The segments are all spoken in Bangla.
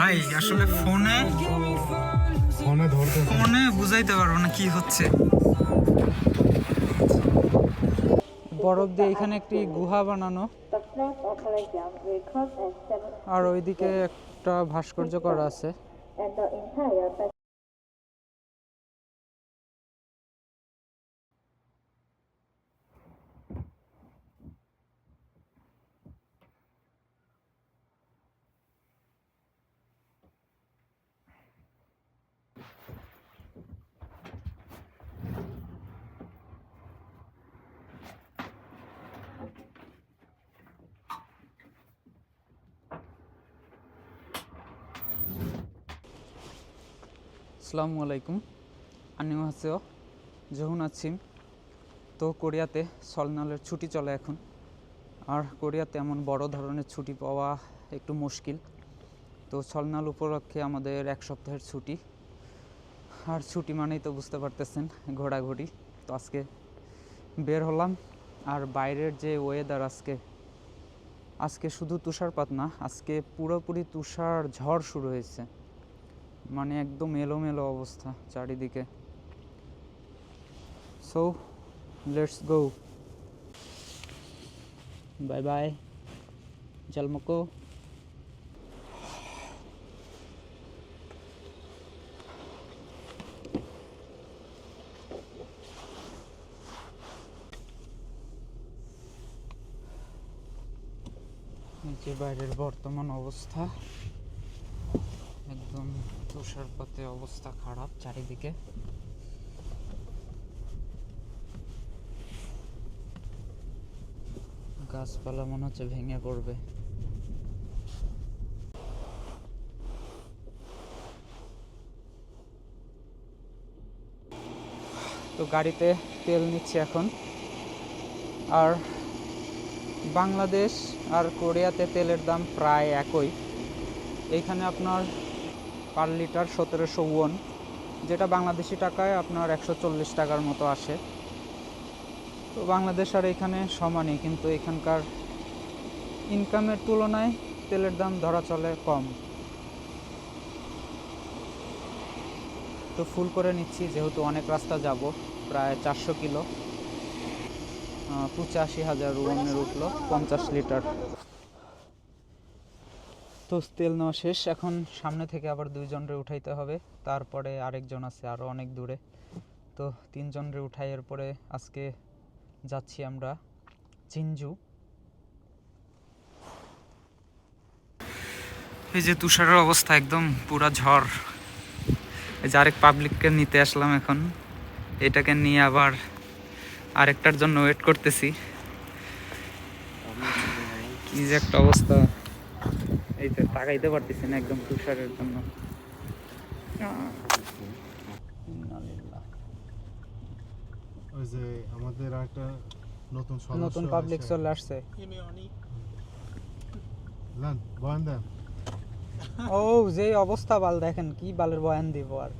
ভাই আসলে ফোনে ফোনে ধরতে ফোনে বুঝাইতে পারব না কি হচ্ছে। বরফ দিয়ে এখানে একটি গুহা বানানো। The flag operation will cost at 7 আর ওইদিকে একটা ভাস্কর্য করা আছে। আসসালামু আলাইকুম। আনিমাসেও জহুন আছিম তো কোরিয়াতে সলনালের ছুটি চলে এখন। আর কোরিয়াতে এমন বড় ধরনের ছুটি পাওয়া একটু মুশকিল। তো সলনাল উপলক্ষে আমাদের এক সপ্তাহের ছুটি। আর ছুটি মানেই তো বুঝতে পারতেছেন, ঘোরাঘুরি। তো আজকে বের হলাম। আর বাইরের যে ওয়েদার আজকে আজকে শুধু তুষারপাত না, আজকে পুরোপুরি তুষার ঝড় শুরু হয়েছে। মানে একদম এলোমেলো অবস্থা চারিদিকে। So let's go bye bye জলমকো এই যে বাইরের বর্তমান অবস্থা। একদম তুষারপাতে অবস্থা খারাপ চারিদিকে। গাছপালা মনে হচ্ছে ভেঙে পড়বে। তো গাড়িতে তেল নিচ্ছি এখন। আর বাংলাদেশ আর কোরিয়াতে তেলের দাম প্রায় একই। এইখানে আপনার পার লিটার সতেরোশো ওয়ান, যেটা বাংলাদেশি টাকায় আপনার একশো চল্লিশ টাকার মতো আসে। তো বাংলাদেশ আর এখানে সমানই, কিন্তু এখানকার ইনকামের তুলনায় তেলের দাম ধরা চলে কম। তো ফুল করে নিচ্ছি, যেহেতু অনেক রাস্তা যাব, প্রায় চারশো কিলো। পঁচাশি হাজার ওয়ানের উঠল পঞ্চাশ লিটার। তো তেল নেওয়া শেষ। এখন সামনে থেকে আবার দুইজনরে উঠাইতে হবে। তারপরে আরেকজন আছে আরও অনেক দূরে। তো তিনজনরে উঠাই, এরপরে আজকে যাচ্ছি আমরা চিনজু এই যে তুষারের অবস্থা, একদম পুরা ঝড়। এই যে আরেক পাবলিককে নিতে আসলাম এখন। এটাকে নিয়ে আবার আরেকটার জন্য ওয়েট করতেছি। কি যে একটা অবস্থা। এই তো তাকাইতে পারতেছি না একদম তুষারের জন্য। ওই যে আমাদের একটা নতুন নতুন পাবলিক চলে আসছে। লান বয়ান দেন। ও যে অবস্থা বাল দেখেন কি বালের বয়ান দিব আর।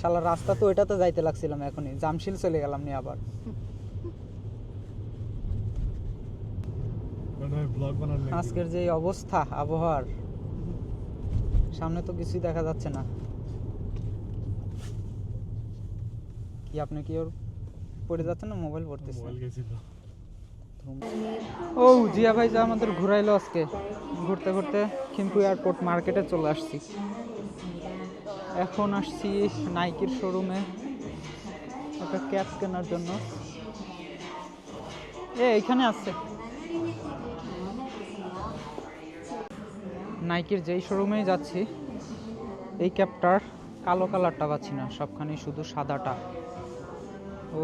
শালা রাস্তা তো ওইটাতে যাইতে লাগছিলাম এখনই। জামশিল চলে গেলাম নি আবার মানে ব্লগ বানান আজকের যে অবস্থা আবহাওয়ার সামনে তো কিছুই দেখা যাচ্ছে না। কি আপনি কি ওর পড়ে যাচ্ছেন না? মোবাইল পড়তেছে। ও জিয়া ভাই যা আমাদের ঘুরাইলো আজকে। ঘুরতে ঘুরতে খিমপু এয়ারপোর্ট মার্কেটে চলে আসছি। এখন আসছি নাইকির শোরুমে একটা ক্যাপ কেনার জন্য। এ এখানে আছে। নাইকির যেই শোরুমেই যাচ্ছি, এই ক্যাপটার কালো কালারটা পাচ্ছি না, সবখানে শুধু সাদাটা। ও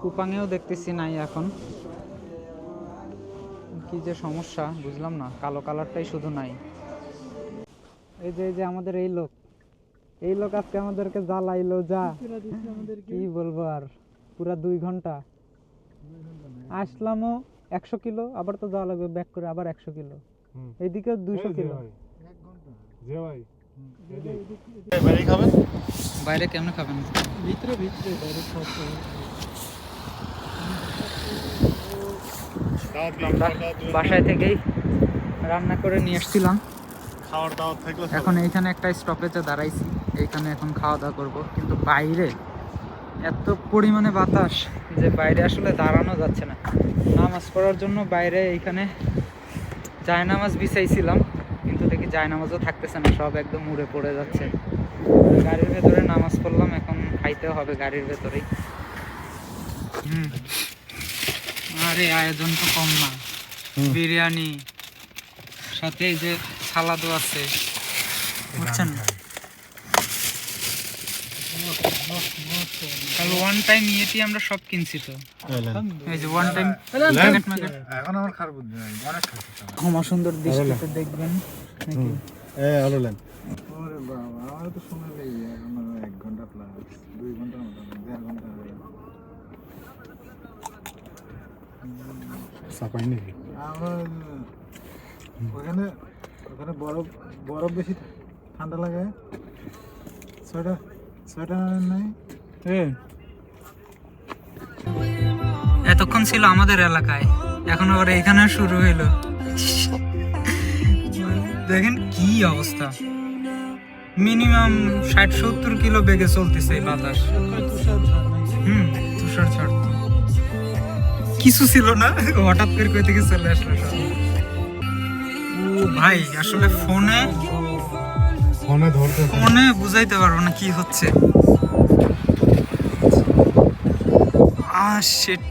কুপাঙেও দেখতেছি নাই এখন। কি যে সমস্যা, বুঝলাম না, কালো কালারটাই শুধু নাই। এই যে যে আমাদের এই লোক এই লোক আজকে আমাদেরকে জ্বালাইলো, যা। কি বলব আর, পুরা দুই ঘণ্টা। আসলামও একশো কিলো, আবার তো যাওয়া লাগবে ব্যাক করে আবার একশো কিলো। এইদিকেও দুইশো কিলো। ভাই। যে ভাই। বাইরে খাবেন? বাইরে কেমন খাবেন? ভিতরে ভিতরে বাইরে আমরা বাসায় থেকেই রান্না করে নিয়ে এসেছিলাম খাওয়ার দাওয়ার থাকলে এখন এইখানে একটা স্টপেজে দাঁড়াইছি। এইখানে এখন খাওয়া দাওয়া করব। কিন্তু বাইরে এত পরিমাণে বাতাস যে বাইরে আসলে দাঁড়ানো যাচ্ছে না। নামাজ পড়ার জন্য বাইরে এইখানে জায়নামাজ বিছাইছিলাম কিন্তু দেখি জায়নামাজও থাকতেছে না সব একদম উড়ে পড়ে যাচ্ছে। গাড়ির ভেতরে নামাজ পড়লাম এখন খাইতে হবে গাড়ির ভেতরেই। হুম। আরে আয়োজন তো কম না। বিরিয়ানি সাথে এই যে সালাদও আছে। বুঝছেন? তাহলে ওয়ান টাইম ইয়েটি আমরা সব কিনছি তো। এই যে ওয়ান টাইম এখন আমার খারাপ বুদ্ধি নাই অনেক সুন্দর দৃষ্টিতে দেখবেন নাকি? এ আলো লেন। ওরে বাবা আমার তো সময় লেগে যায় এখন এক ঘণ্টা প্লাস দুই ঘণ্টার মতো দেড় ঘণ্টা হয়ে গেল। চাপাই আমার ওখানে ওখানে বরফ বরফ বেশি ঠান্ডা লাগে। সোয়েটার নাই এতক্ষণ ছিল আমাদের এলাকায়, এখন আবার এখানে শুরু হইল। দেখেন কি অবস্থা। মিনিমাম ষাট সত্তর কিলো বেগে চলতেছে বাতাস। হুম, তুষার তো। কিছু ছিল না, হঠাৎ করে কই থেকে চলে আসলো ও ভাই, আসলে ফোনে ফোনে ধরতে ফোনে বুঝাইতে পারব না কি হচ্ছে। আ শিট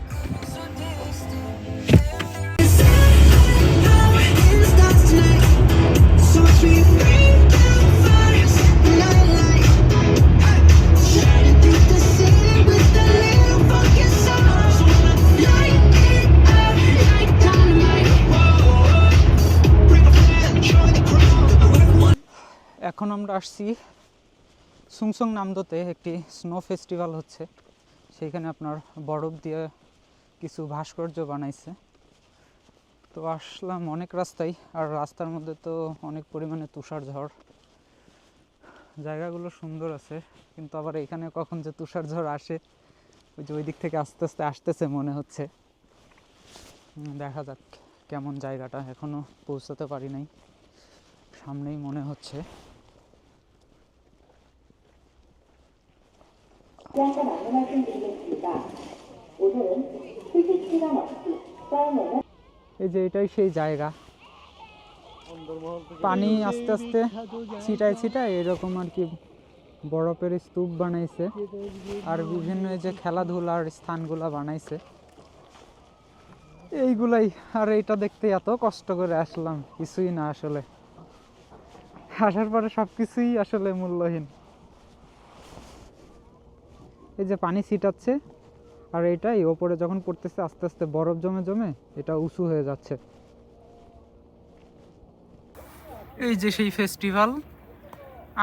আসছি। সুংসং নামদোতে একটি স্নো ফেস্টিভ্যাল হচ্ছে। সেইখানে আপনার বরফ দিয়ে কিছু ভাস্কর্য বানাইছে। তো আসলাম অনেক রাস্তায়, আর রাস্তার মধ্যে তো অনেক পরিমাণে তুষার ঝড়। জায়গাগুলো সুন্দর আছে, কিন্তু আবার এখানে কখন যে তুষার ঝড় আসে, ওই যে ওই দিক থেকে আস্তে আস্তে আসতেছে মনে হচ্ছে। দেখা যাক কেমন জায়গাটা এখনও পৌঁছাতে পারি নাই। সামনেই মনে হচ্ছে। 양과 맞는 말씀 드리겠습니다. 오늘은 휴식 시간 없이 썰매는 এই যে এটাই সেই জায়গা। পানি আস্তে আস্তে ছিটায় ছিটায় এরকম আর কি বরফের স্তূপ বানাইছে আর বিভিন্ন এই যে খেলাধুলার স্থানগুলা বানাইছে। এইগুলাই আর এটা দেখতে এত কষ্ট করে আসলাম, কিছুই না আসলে। আসার পরে সব কিছুই আসলে মূল্যহীন। এই যে পানি ছিটাচ্ছে, আর এটাই ওপরে যখন পড়তেছে, আস্তে আস্তে বরফ জমে জমে এটা উঁচু হয়ে যাচ্ছে। এই যে সেই ফেস্টিভ্যাল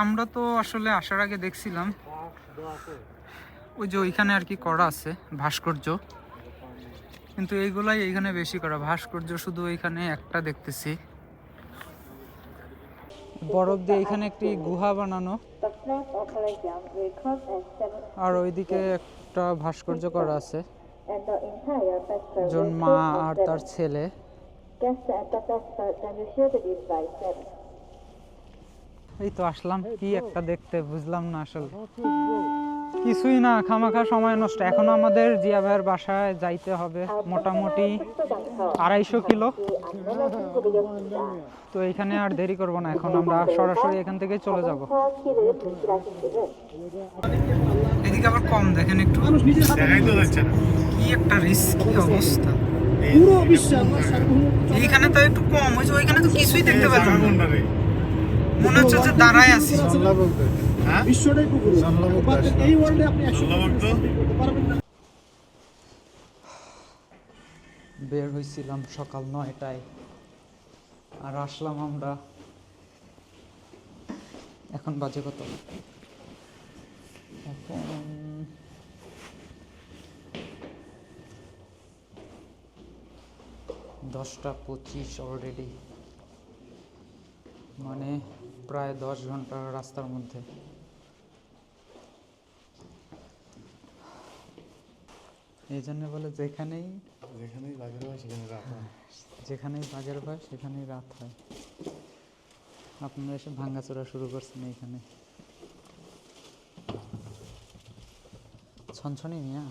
আমরা তো আসলে আসার আগে দেখছিলাম, ওই যে ওইখানে আর কি করা আছে, ভাস্কর্য। কিন্তু এইগুলাই এইখানে বেশি করা, ভাস্কর্য শুধু এইখানে একটা দেখতেছি। বরফ দিয়ে এখানে একটি গুহা বানানো। আর ওইদিকে একটা ভাস্কর্য করা আছে। মা আর তার ছেলে। এই তো আসলাম, কি একটা দেখতে, বুঝলাম না আসলে। কিছুই না, খামাখা সময় নষ্ট। এখনও আমাদের জিয়া ভাইয়ের বাসায় যাইতে হবে, মোটামুটি আড়াইশো কিলো। তো এখানে আর দেরি করব না, এখন আমরা সরাসরি এখান থেকে চলে যাব। এদিকে আবার কম, দেখেন একটু। কি একটা রিস্কি অবস্থা। এইখানে তো একটু কম হয়েছে ওইখানে তো কিছুই দেখতে রে মনে হচ্ছে যে দাঁড়ায় আছি। হ্যাঁ? বের হয়েছিলাম সকাল নয়টায়। আর আসলাম আমরা এখন বাজে কত? এখন দশটা পঁচিশ অলরেডি মানে প্রায় দশ ঘণ্টা রাস্তার মধ্যে। এই জন্য বলে যেখানেই যেখানেই বাঘের হয় সেখানে রাত হয়। যেখানেই বাঘের ভয় সেখানেই রাত হয়। আপনারা এসে ভাঙ্গাচোরা শুরু করছেন এইখানে। ছনছনি মিয়া।